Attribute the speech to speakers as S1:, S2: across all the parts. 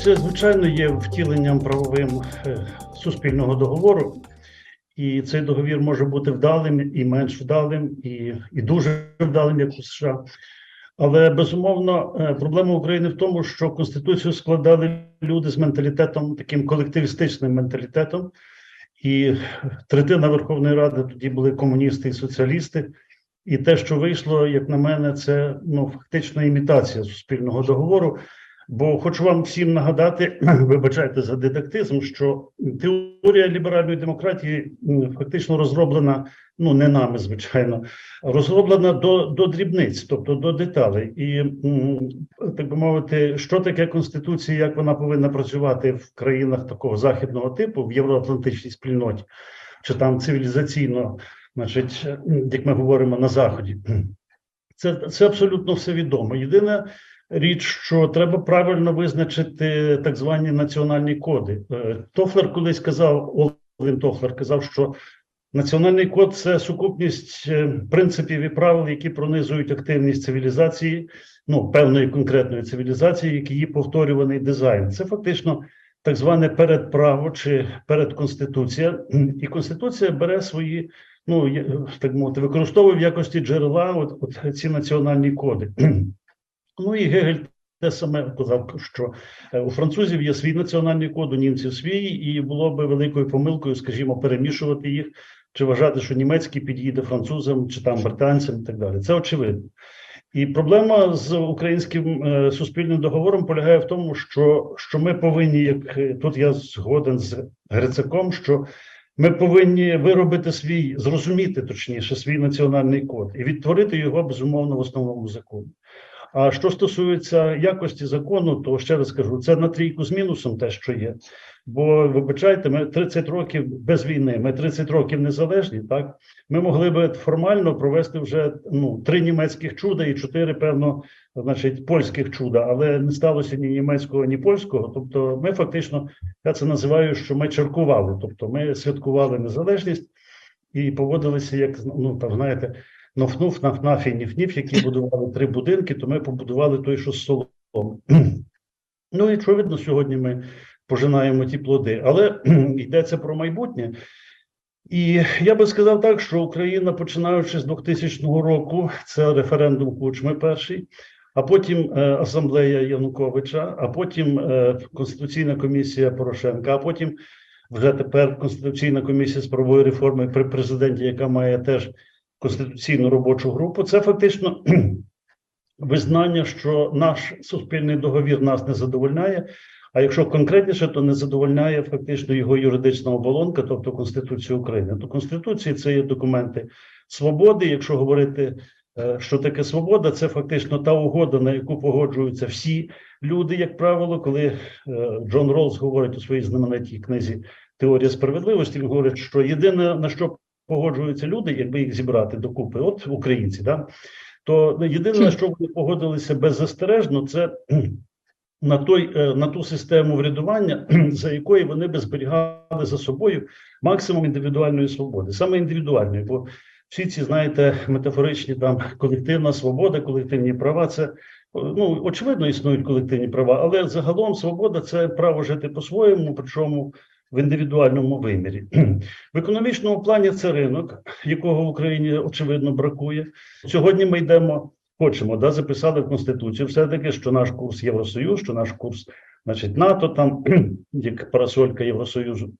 S1: Конституція, звичайно, є втіленням правовим е, суспільного договору, і цей договір може бути вдалим і менш вдалим, і, і дуже вдалим, як у США. Але безумовно, е, проблема України в тому, що Конституцію складали люди з менталітетом, таким колективістичним менталітетом, і третина Верховної Ради тоді були комуністи і соціалісти. І те, що вийшло, як на мене, це ну фактично імітація суспільного договору. Бо хочу вам всім нагадати, вибачайте за дидактизм, що теорія ліберальної демократії фактично розроблена, ну не нами, звичайно, розроблена до, до дрібниць, тобто до деталей. І так би мовити, що таке конституція, як вона повинна працювати в країнах такого західного типу, в євроатлантичній спільноті, чи там цивілізаційно, значить, як ми говоримо на заході. Це, це абсолютно все відомо. Єдине річ, що треба правильно визначити так звані національні коди. Е, Тофлер колись казав, Олвін Тофлер казав, що національний код це сукупність е, принципів і правил, які пронизують активність цивілізації, ну певної конкретної цивілізації, як її повторюваний дизайн. Це фактично так зване передправо чи передконституція, і конституція бере свої. Ну, так мовити, використовує в якості джерела от, от ці національні коди. Ну і Гегель те саме казав, що е, у французів є свій національний код, у німців свій, і було би великою помилкою, скажімо, перемішувати їх чи вважати, що німецький підійде французам чи там британцям і так далі. Це очевидно. І проблема з українським е, суспільним договором полягає в тому, що, що ми повинні, як е, тут я згоден з Грицаком, що ми повинні виробити свій, зрозуміти точніше свій національний код і відтворити його безумовно в основному законі. А що стосується якості закону, то ще раз кажу, це на трійку з мінусом те, що є. Бо вибачайте, ми 30 років без війни, ми 30 років незалежні. Так ми могли би формально провести вже ну три німецьких чуда і чотири, певно, значить, польських чуда, але не сталося ні німецького, ні польського. Тобто, ми фактично я це називаю, що ми черкували. Тобто, ми святкували незалежність і поводилися як ну там знаєте. Нафнув, нафнаф і ніф-ніф, які будували три будинки, то ми побудували той, що з соломи. Ну і очевидно, сьогодні ми пожинаємо ті плоди, але йдеться про майбутнє. І я би сказав так, що Україна, починаючи з 2000 року, це референдум Кучми перший, а потім е, асамблея Януковича, а потім е, Конституційна комісія Порошенка, а потім вже тепер Конституційна комісія з правової реформи при президенті, яка має теж конституційну робочу групу. Це фактично визнання, що наш суспільний договір нас не задовольняє. А якщо конкретніше, то не задовольняє фактично його юридична оболонка, тобто Конституція України. То Конституція це є документи свободи. Якщо говорити, е, що таке свобода, це фактично та угода, на яку погоджуються всі люди, як правило, коли е, Джон Ролс говорить у своїй знаменитій книзі Теорія справедливості, він говорить, що єдине на що погоджуються люди, якби їх зібрати докупи, от українці, да? То єдине на що вони погодилися беззастережно, це на той е, на ту систему врядування, за якої вони би зберігали за собою максимум індивідуальної свободи, саме індивідуальної, бо всі ці знаєте метафоричні там колективна свобода, колективні права. Це ну очевидно існують колективні права, але загалом свобода це право жити по-своєму, причому в індивідуальному вимірі. В економічному плані це ринок, якого в Україні очевидно бракує. Сьогодні ми йдемо, хочемо, да, записали в Конституцію все-таки, що наш курс Євросоюз, що наш курс, значить, НАТО, там як парасолька Євросоюзу.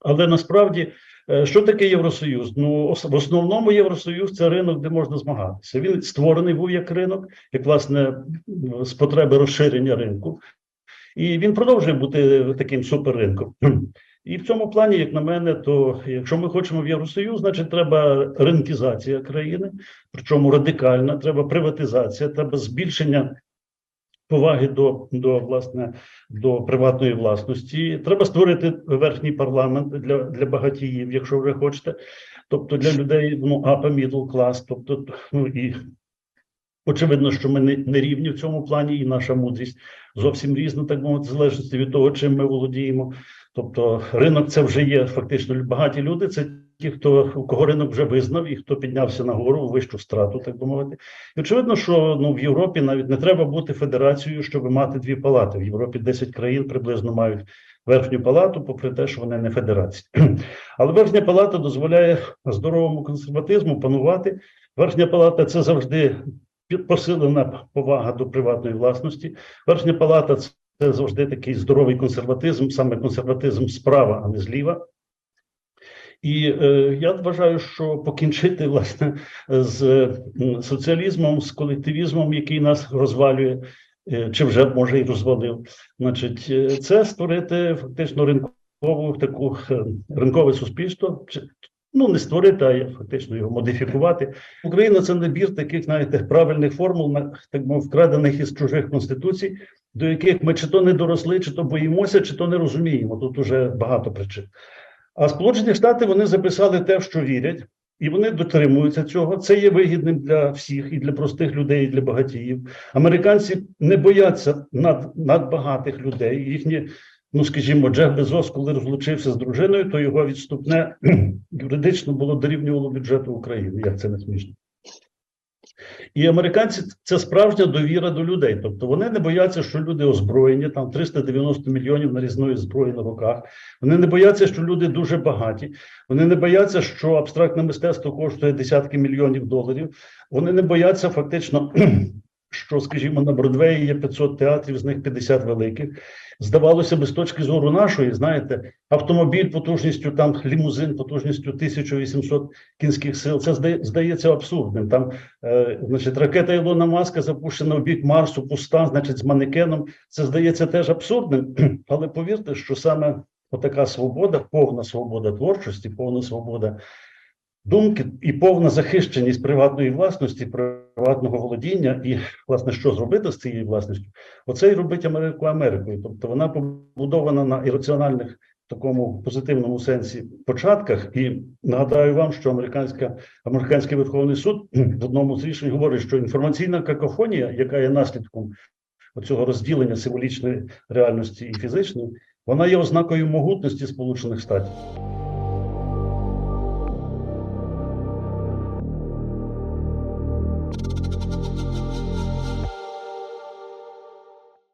S1: Але насправді, е, що таке Євросоюз? Ну, в основному Євросоюз це ринок, де можна змагатися. Він створений був як ринок, як власне з потреби розширення ринку. І він продовжує бути таким суперринком. І в цьому плані, як на мене, то якщо ми хочемо в Євросоюз, значить треба ринкізація країни, причому радикальна, треба приватизація, треба збільшення поваги до, до власне до приватної власності. Треба створити верхній парламент для, для багатіїв, якщо вже хочете, тобто для людей ну upper middle class, тобто ну і Очевидно, що ми не, рівні в цьому плані, і наша мудрість зовсім різна, так мовити, залежності від того, чим ми володіємо. Тобто, ринок це вже є фактично багаті люди. Це ті, хто у кого ринок вже визнав і хто піднявся нагору вищу страту, так би мовити. І очевидно, що ну в Європі навіть не треба бути федерацією, щоб мати дві палати. В Європі 10 країн приблизно мають верхню палату, попри те, що вони не федерації. Але верхня палата дозволяє здоровому консерватизму панувати. Верхня палата це завжди посилена повага до приватної власності. Верхня палата це завжди такий здоровий консерватизм, саме консерватизм справа, а не зліва. І е, я вважаю, що покінчити власне з соціалізмом, з колективізмом, який нас розвалює, е, чи вже може і розвалив, значить, е, це створити фактично ринкову таку е, ринкове суспільство. Ну, не створити, а фактично його модифікувати. Україна це набір таких, знаєте, правильних формул, так мов, вкрадених із чужих конституцій, до яких ми чи то не доросли, чи то боїмося, чи то не розуміємо. Тут уже багато причин. А Сполучені Штати вони записали те, в що вірять, і вони дотримуються цього. Це є вигідним для всіх, і для простих людей, і для багатіїв. Американці не бояться над, надбагатих людей. Їхні, ну скажімо, Джеф Безос, коли розлучився з дружиною, то його відступне юридично було дорівнювало бюджету України. Як це не смішно. І американці це справжня довіра до людей. Тобто вони не бояться, що люди озброєні, там 390 мільйонів нарізної зброї на руках. Вони не бояться, що люди дуже багаті. Вони не бояться, що абстрактне мистецтво коштує десятки мільйонів доларів. Вони не бояться фактично, що, скажімо, на Бродвеї є 500 театрів, з них 50 великих. Здавалося би, з точки зору нашої, знаєте, автомобіль потужністю там лімузин, потужністю 1800 кінських сил. Це здає- здається абсурдним. Там Е, Значить, ракета Ілона Маска запущена в бік Марсу, пуста, значить, з манекеном. Це здається теж абсурдним, але повірте, що саме отака свобода, повна свобода творчості, повна свобода думки і повна захищеність приватної власності, приватного володіння, і власне що зробити з цією власністю, оце і робить Америку Америкою. Тобто вона побудована на ірраціональних такому позитивному сенсі початках. І нагадаю вам, що американська американський верховний суд в одному з рішень говорить, що інформаційна какофонія, яка є наслідком цього розділення символічної реальності і фізичної, вона є ознакою могутності Сполучених Штатів.